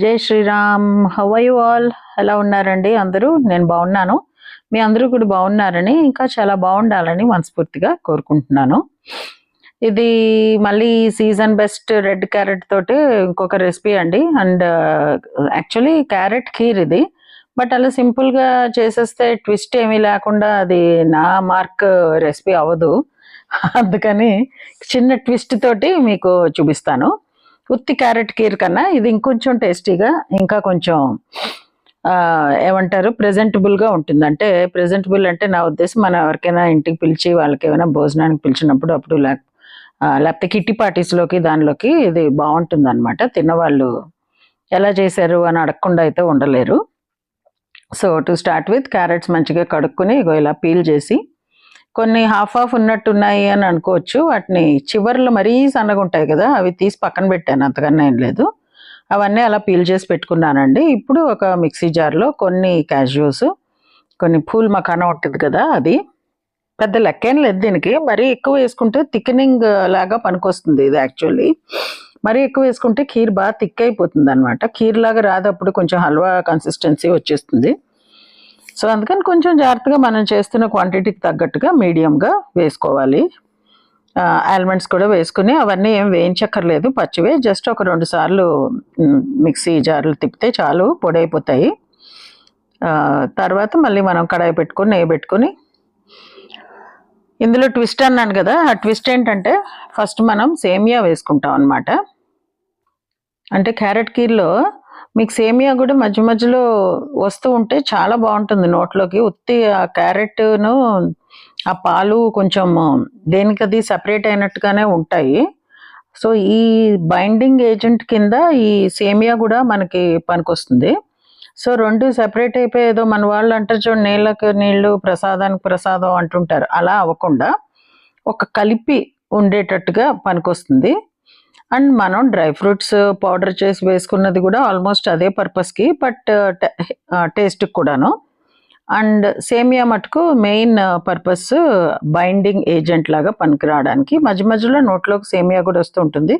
జై Sriram. How are you all ఎలా ఉన్నారండి? అందరూ? నేను బాగున్నాను. మీ అందరూ కూడా బాగున్నారని ఇంకా చాలా బాగుండాలని మనస్ఫూర్తిగా కోరుకుంటున్నాను. ఇది మళ్ళీ సీజన్ బెస్ట్ రెడ్ క్యారెట్ తోటి ఇంకొక రెసిపీ అండి. అండ్ యాక్చువల్లీ క్యారెట్ ఖీర్ ఇది. బట్ అలా సింపుల్గా గా చేసేస్తే ట్విస్ట్ ఏమీ లేకుండా అది నా మార్క్ రెసిపీ అవ్వదు. అందుకని చిన్న ట్విస్ట్ తోటి మీకు చూపిస్తాను. ఉత్తి క్యారెట్ కీర్ కన్నా ఇది ఇంకొంచెం టేస్టీగా ఇంకా కొంచెం ఏమంటారు ప్రజెంటబుల్గా గా ఉంటుంది. అంటే ప్రెజెంటబుల్ అంటే నా ఉద్దేశం మనం ఎవరికైనా ఇంటికి పిలిచి వాళ్ళకి ఏమైనా భోజనానికి పిలిచినప్పుడు అప్పుడు లేక లేకపోతే కిట్టి పార్టీస్లోకి దానిలోకి ఇది బాగుంటుంది అనమాట తిన్నవాళ్ళు ఎలా చేశారు అని అడగకుండా అయితే ఉండలేరు. So to start with carrots మంచిగా కడుక్కుని ఇలా పీల్ చేసి కొన్ని హాఫ్ హాఫ్ ఉన్నట్టు ఉన్నాయి అని అనుకోవచ్చు. వాటిని చివర్లు మరీ సన్నగా ఉంటాయి కదా అవి తీసి పక్కన పెట్టాను అంతకన్నా ఏం లేదు. అవన్నీ అలా పీల్ చేసి పెట్టుకున్నానండి. ఇప్పుడు ఒక మిక్సీ జార్లో కొన్ని క్యాష్యూస్ కొన్ని పూల్ మకాన ఉంటుంది కదా అది. పెద్ద లెక్కేం లేదు దీనికి. మరీ ఎక్కువ వేసుకుంటే థిక్నింగ్ లాగా పనికొస్తుంది ఇది యాక్చువల్లీ మరీ ఎక్కువ వేసుకుంటే ఖీర్ బాగా థిక్ అయిపోతుంది అనమాట ఖీర్ లాగా రాదప్పుడు కొంచెం హల్వా కన్సిస్టెన్సీ వచ్చేస్తుంది. సో అందుకని కొంచెం జాగ్రత్తగా మనం చేస్తున్న క్వాంటిటీకి తగ్గట్టుగా మీడియంగా వేసుకోవాలి. ఆల్మండ్స్ కూడా వేసుకుని అవన్నీ ఏం వేయించక్కర్లేదు. పచ్చివే జస్ట్ ఒక రెండు సార్లు మిక్సీ జార్లు తిప్పితే చాలు పొడి అయిపోతాయి తర్వాత మళ్ళీ మనం కడాయి పెట్టుకొని నెయ్యి పెట్టుకొని ఇందులో ట్విస్ట్ అన్నాను కదా ఆ ట్విస్ట్ ఏంటంటే ఫస్ట్ మనం సేమియా వేసుకుంటాం అనమాట అంటే క్యారెట్ కీర్లో మీకు సేమియా కూడా మధ్య మధ్యలో వస్తూ ఉంటే చాలా బాగుంటుంది నోట్లోకి. ఉత్తి ఆ క్యారెట్ను ఆ పాలు కొంచెం దేనికది సపరేట్ అయినట్టుగానే ఉంటాయి. సో ఈ బైండింగ్ ఏజెంట్ కింద ఈ సేమియా కూడా మనకి పనికొస్తుంది. సో రెండు సెపరేట్ అయిపోయి ఏదో మన వాళ్ళు అంటారు చూడండి నీళ్ళకి నీళ్ళు ప్రసాదానికి ప్రసాదం అంటుంటారు. అలా అవ్వకుండా ఒక కలిపి ఉండేటట్టుగా పనికొస్తుంది. అండ్ మనం డ్రై ఫ్రూట్స్ పౌడర్ చేసి వేసుకున్నది కూడా ఆల్మోస్ట్ అదే పర్పస్కి బట్ టేస్ట్కి కూడాను. అండ్ సేమియా మటుకు మెయిన్ పర్పస్ బైండింగ్ ఏజెంట్ లాగా పనికి రావడానికి మధ్య మధ్యలో నోట్లోకి సేమియా కూడా వస్తూ ఉంటుంది.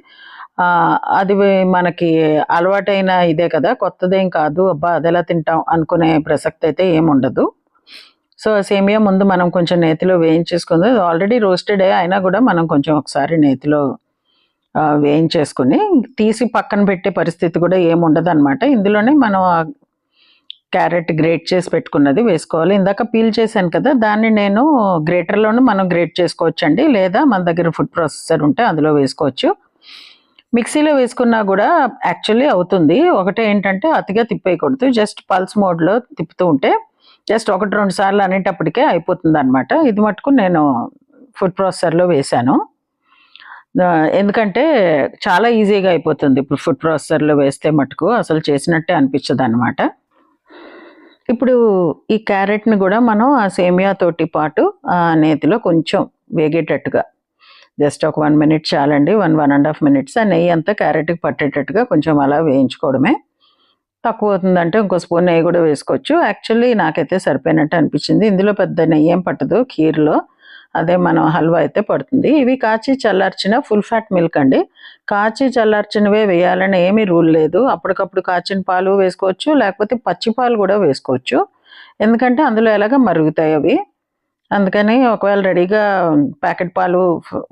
అది మనకి అలవాటైన ఇదే కదా కొత్తదేం కాదు అబ్బా అదెలా తింటాం అనుకునే ప్రసక్తి అయితే ఏముండదు సో సేమియా ముందు మనం కొంచెం నేతిలో వేయించేసుకుంది. ఆల్రెడీ రోస్టెడ్ అయినా కూడా మనం కొంచెం ఒకసారి నేతిలో వేయించేసుకుని తీసి పక్కన పెట్టే పరిస్థితి కూడా ఏముండదు అనమాట ఇందులోనే మనం క్యారెట్ గ్రేట్ చేసి పెట్టుకున్నది వేసుకోవాలి. ఇందాక పీల్ చేశాను కదా దాన్ని నేను గ్రేటర్లోనూ మనం గ్రేట్ చేసుకోవచ్చండి. లేదా మన దగ్గర ఫుడ్ ప్రాసెసర్ ఉంటే అందులో వేసుకోవచ్చు. మిక్సీలో వేసుకున్నా కూడా యాక్చువల్లీ అవుతుంది. ఒకటే ఏంటంటే అతిగా తిప్పేయకూడదు. జస్ట్ పల్స్ మోడ్లో తిప్పుతూ ఉంటే జస్ట్ ఒకటి రెండు సార్లు అనేటప్పటికే అయిపోతుంది అనమాట ఇది మటుకు నేను ఫుడ్ ప్రాసెసర్లో వేశాను. ఎందుకంటే చాలా ఈజీగా అయిపోతుంది. ఇప్పుడు ఫుడ్ ప్రాసెసర్లో వేస్తే మటుకు అసలు చేసినట్టే అనిపించదు అనమాట ఇప్పుడు ఈ క్యారెట్ని కూడా మనం ఆ సేమియా తోటి పాటు ఆ నేతిలో కొంచెం వేగేటట్టుగా జస్ట్ ఒక వన్ మినిట్ చాలండి one one and half minutes ఆ నెయ్యి అంతా క్యారెట్కి పట్టేటట్టుగా కొంచెం అలా వేయించుకోవడమే. తక్కువ అవుతుందంటే ఇంకో స్పూన్ నెయ్యి కూడా వేసుకోవచ్చు. యాక్చువల్లీ నాకైతే సరిపోయినట్టు అనిపించింది. ఇందులో పెద్ద నెయ్యి ఏం పట్టదు ఖీర్లో అదే మనం హల్వా అయితే పడుతుంది. ఇవి కాచి చల్లార్చిన ఫుల్ ఫ్యాట్ మిల్క్ అండి. కాచి చల్లార్చినవే వేయాలని ఏమీ రూల్ లేదు. అప్పటికప్పుడు కాచిన పాలు వేసుకోవచ్చు లేకపోతే పచ్చి పాలు కూడా వేసుకోవచ్చు. ఎందుకంటే అందులో ఎలాగ మరుగుతాయి అవి. అందుకని ఒకవేళ రెడీగా ప్యాకెట్ పాలు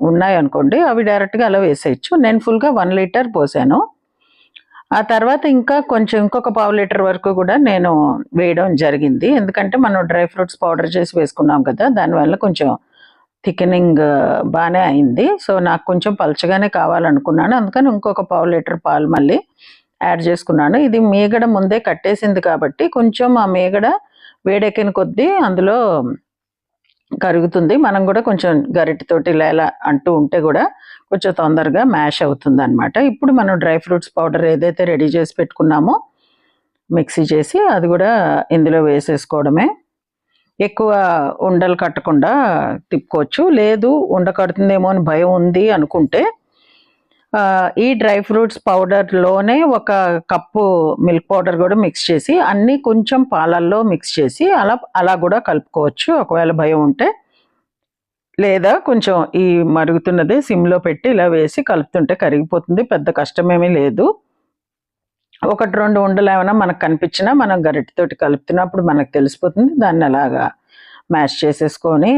ఉన్నాయి ఉన్నాయనుకోండి అవి డైరెక్ట్గా అలా వేసేయచ్చు. నేను ఫుల్గా వన్ లీటర్ పోసాను. ఆ తర్వాత ఇంకా కొంచెం ఇంకొక పావు లీటర్ వరకు కూడా నేను వేయడం జరిగింది. ఎందుకంటే మనం డ్రై ఫ్రూట్స్ పౌడర్ చేసి వేసుకున్నాం కదా దానివల్ల కొంచెం థికెనింగ్ uh, బాగానే అయింది. సో నాకు కొంచెం పలుచగానే కావాలనుకున్నాను. అందుకని ఇంకొక పావు లీటర్ పాలు మళ్ళీ యాడ్ చేసుకున్నాను. ఇది మీగడ ముందే కట్టేసింది కాబట్టి కొంచెం ఆ మీగడ వేడెక్కిన కొద్దీ అందులో కరుగుతుంది. మనం కూడా కొంచెం గరిటెతోటి ఇలా ఇలా అంటూ ఉంటే కూడా కొంచెం తొందరగా మ్యాష్ అవుతుంది అనమాట ఇప్పుడు మనం డ్రై ఫ్రూట్స్ పౌడర్ ఏదైతే రెడీ చేసి పెట్టుకున్నామో మిక్సీ చేసి అది కూడా ఇందులో వేసేసుకోవడమే. ఎక్కువ ఉండలు కట్టకుండా తిప్పుకోవచ్చు. లేదు ఉండ కడుతుందేమో అని భయం ఉంది అనుకుంటే ఈ డ్రై ఫ్రూట్స్ పౌడర్లోనే ఒక కప్పు మిల్క్ పౌడర్ కూడా మిక్స్ చేసి అన్నీ కొంచెం పాలల్లో మిక్స్ చేసి అలా అలా కూడా కలుపుకోవచ్చు. ఒకవేళ భయం ఉంటే లేదా కొంచెం ఈ మరుగుతున్నది సిమ్లో పెట్టి ఇలా వేసి కలుపుతుంటే కరిగిపోతుంది. పెద్ద కష్టమేమీ లేదు. ఒకటి రెండు ఉండలు ఏమైనా మనకు కనిపించినా మనం గరిటెతోటి కలుపుతున్నప్పుడు మనకు తెలిసిపోతుంది దాన్ని అలాగా మ్యాష్ చేసేసుకొని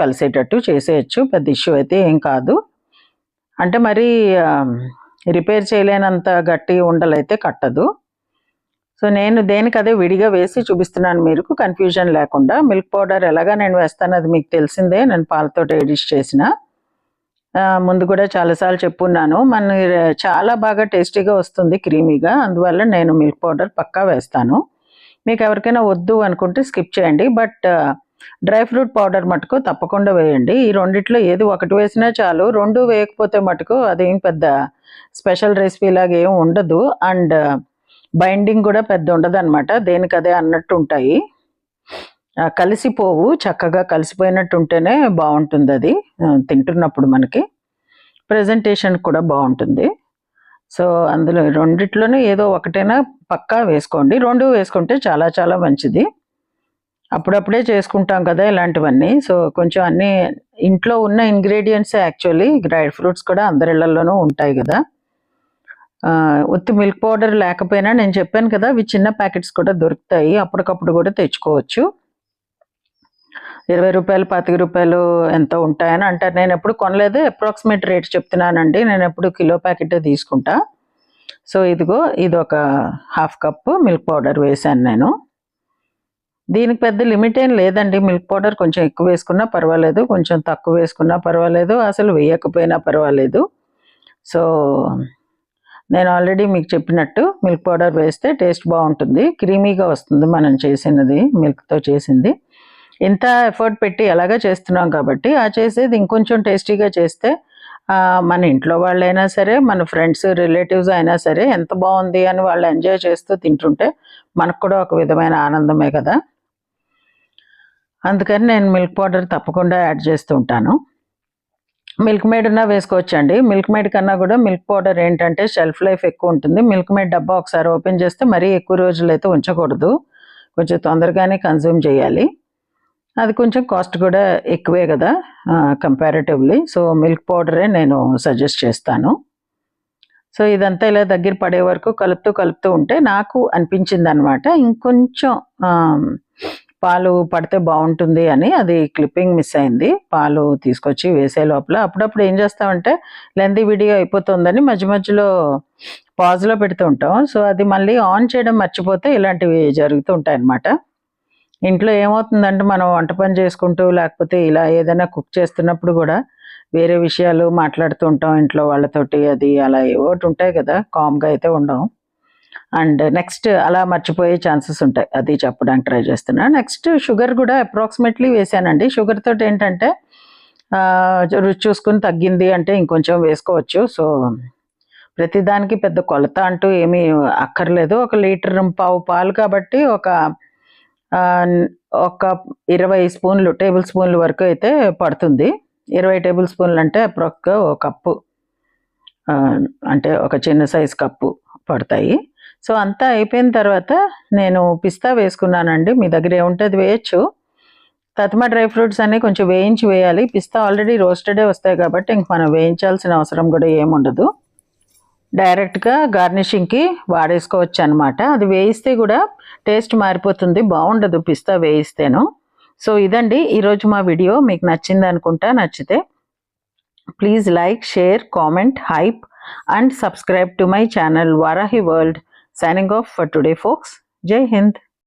కలిసేటట్టు చేసేయచ్చు. పెద్ద ఇష్యూ అయితే ఏం కాదు. అంటే మరి రిపేర్ చేయలేనంత గట్టి ఉండలు అయితే కట్టదు. సో నేను దేనికి అదే విడిగా వేసి చూపిస్తున్నాను మీకు. కన్ఫ్యూజన్ లేకుండా. మిల్క్ పౌడర్ ఎలాగా నేను వేస్తాను అది మీకు తెలిసిందే. నేను పాలతో ఎడిష్ చేసిన. ముందు కూడా చాలాసార్లు చెప్పున్నాను. మన చాలా బాగా టేస్టీగా వస్తుంది క్రీమీగా. అందువల్ల నేను మిల్క్ పౌడర్ పక్కా వేస్తాను. మీకు ఎవరికైనా వద్దు అనుకుంటే స్కిప్ చేయండి. బట్ డ్రై ఫ్రూట్ పౌడర్ మటుకు తప్పకుండా వేయండి. ఈ రెండిట్లో ఏది ఒకటి వేసినా చాలు. రెండు వేయకపోతే మటుకు అదేం పెద్ద స్పెషల్ రెసిపీ లాగా ఏం ఉండదు. అండ్ బైండింగ్ కూడా పెద్ద ఉండదు అనమాట దేనికి అదే అన్నట్టు ఉంటాయి. కలిసిపోవు చక్కగా కలిసిపోయినట్టు ఉంటేనే బాగుంటుంది అది తింటున్నప్పుడు మనకి. ప్రజెంటేషన్ కూడా బాగుంటుంది. సో అందులో రెండిట్లోనే ఏదో ఒకటైనా పక్కా వేసుకోండి. రెండు వేసుకుంటే చాలా చాలా మంచిది. అప్పుడప్పుడే చేసుకుంటాం కదా ఇలాంటివన్నీ. సో కొంచెం అన్నీ ఇంట్లో ఉన్న ఇంగ్రీడియంట్స్ యాక్చువల్లీ. డ్రై ఫ్రూట్స్ కూడా అందరిళ్ళలోనూ ఉంటాయి కదా. ఉత్తి మిల్క్ పౌడర్ లేకపోయినా నేను చెప్పాను కదా అవి చిన్న ప్యాకెట్స్ కూడా దొరుకుతాయి. అప్పటికప్పుడు కూడా తెచ్చుకోవచ్చు. ఇరవై రూపాయలు పాతిక రూపాయలు ఎంత ఉంటాయని అంటారు. నేను ఎప్పుడు కొనలేదు అప్రాక్సిమేట్ రేట్ చెప్తున్నానండి. నేను ఎప్పుడు కిలో ప్యాకెట్ తీసుకుంటా. సో ఇదిగో ఇది ఒక హాఫ్ కప్ మిల్క్ పౌడర్ వేసాను నేను. దీనికి పెద్ద లిమిట్ ఏం లేదండి. మిల్క్ పౌడర్ కొంచెం ఎక్కువ వేసుకున్నా పర్వాలేదు కొంచెం తక్కువ వేసుకున్నా పర్వాలేదు అసలు వేయకపోయినా పర్వాలేదు. సో నేను ఆల్రెడీ మీకు చెప్పినట్టు మిల్క్ పౌడర్ వేస్తే టేస్ట్ బాగుంటుంది క్రీమీగా వస్తుంది మనం చేసినది మిల్క్తో చేసింది. ఇంత ఎఫర్ట్ పెట్టి ఎలాగా చేస్తున్నాం కాబట్టి ఆ చేసేది ఇంకొంచెం టేస్టీగా చేస్తే మన ఇంట్లో వాళ్ళైనా సరే మన ఫ్రెండ్స్ రిలేటివ్స్ అయినా సరే ఎంత బాగుంది అని వాళ్ళు ఎంజాయ్ చేస్తూ తింటుంటే మనకు కూడా ఒక విధమైన ఆనందమే కదా. అందుకని నేను మిల్క్ పౌడర్ తప్పకుండా యాడ్ చేస్తూ ఉంటాను. మిల్క్ మేడ్ ఉన్నా వేసుకోవచ్చండి. మిల్క్ మేడ్ కన్నా కూడా మిల్క్ పౌడర్ ఏంటంటే షెల్ఫ్ లైఫ్ ఎక్కువ ఉంటుంది. మిల్క్ మేడ్ డబ్బా ఒకసారి ఓపెన్ చేస్తే మరీ ఎక్కువ రోజులు అయితే ఉంచకూడదు. కొంచెం తొందరగానే కన్జ్యూమ్ చేయాలి. అది కొంచెం కాస్ట్ కూడా ఎక్కువే కదా కంపారిటివ్లీ సో మిల్క్ పౌడరే నేను సజెస్ట్ చేస్తాను. సో ఇదంతా ఇలా దగ్గర పడే వరకు కలుపుతూ కలుపుతూ ఉంటే నాకు అనిపించింది అనమాట ఇంకొంచెం పాలు పడితే బాగుంటుంది అని అది క్లిప్పింగ్ మిస్ అయింది. పాలు తీసుకొచ్చి వేసే లోపల అప్పుడప్పుడు ఏం చేస్తామంటే లెంది వీడియో అయిపోతుందని మధ్య మధ్యలో పాజ్లో పెడుతూ ఉంటాం. సో అది మళ్ళీ ఆన్ చేయడం మర్చిపోతే ఇలాంటివి జరుగుతూ ఉంటాయి అన్నమాట ఇంట్లో ఏమవుతుందంటే మనం వంట పని చేసుకుంటూ లేకపోతే ఇలా ఏదైనా కుక్ చేస్తున్నప్పుడు కూడా వేరే విషయాలు మాట్లాడుతూ ఉంటాం ఇంట్లో వాళ్ళతోటి అది అలా ఏవోటి ఉంటాయి కదా కామ్గా అయితే ఉండవు. అండ్ నెక్స్ట్ అలా మర్చిపోయే ఛాన్సెస్ ఉంటాయి అది చెప్పడానికి ట్రై చేస్తున్నా. నెక్స్ట్ షుగర్ కూడా అప్రాక్సిమేట్లీ వేసానండి. షుగర్ తోటి ఏంటంటే రుచి చూసుకుని తగ్గింది అంటే ఇంకొంచెం వేసుకోవచ్చు. సో ప్రతిదానికి పెద్ద కొలత అంటూ ఏమీ అక్కర్లేదు. ఒక లీటర్ పావు పాలు కాబట్టి ఒక ఒక ఇరవై స్పూన్లు టేబుల్ స్పూన్లు వరకు అయితే పడుతుంది. ఇరవై టేబుల్ స్పూన్లు అంటే ప్రొక్క ఒక కప్పు అంటే ఒక చిన్న సైజ్ కప్పు పడతాయి. సో అంతా అయిపోయిన తర్వాత నేను పిస్తా వేసుకున్నానండి. మీ దగ్గర ఏముంటుంది వేయచ్చు. తత్మ డ్రై ఫ్రూట్స్ అన్నీ కొంచెం వేయించి వేయాలి. పిస్తా ఆల్రెడీ రోస్టెడే వస్తాయి కాబట్టి ఇంక మనం వేయించాల్సిన అవసరం కూడా ఏముండదు. డైరెక్ట్గా గార్నిషింగ్కి వాడేసుకోవచ్చు అనమాట అది వేయిస్తే కూడా టేస్ట్ మారిపోతుంది బాగుండదు పిస్తా వేయిస్తేను. సో ఇదండి ఈరోజు మా వీడియో. మీకు నచ్చింది అనుకుంటా నచ్చితే please like share comment hype and subscribe to my channel Varahi world. Signing off for today folks. Jai Hind.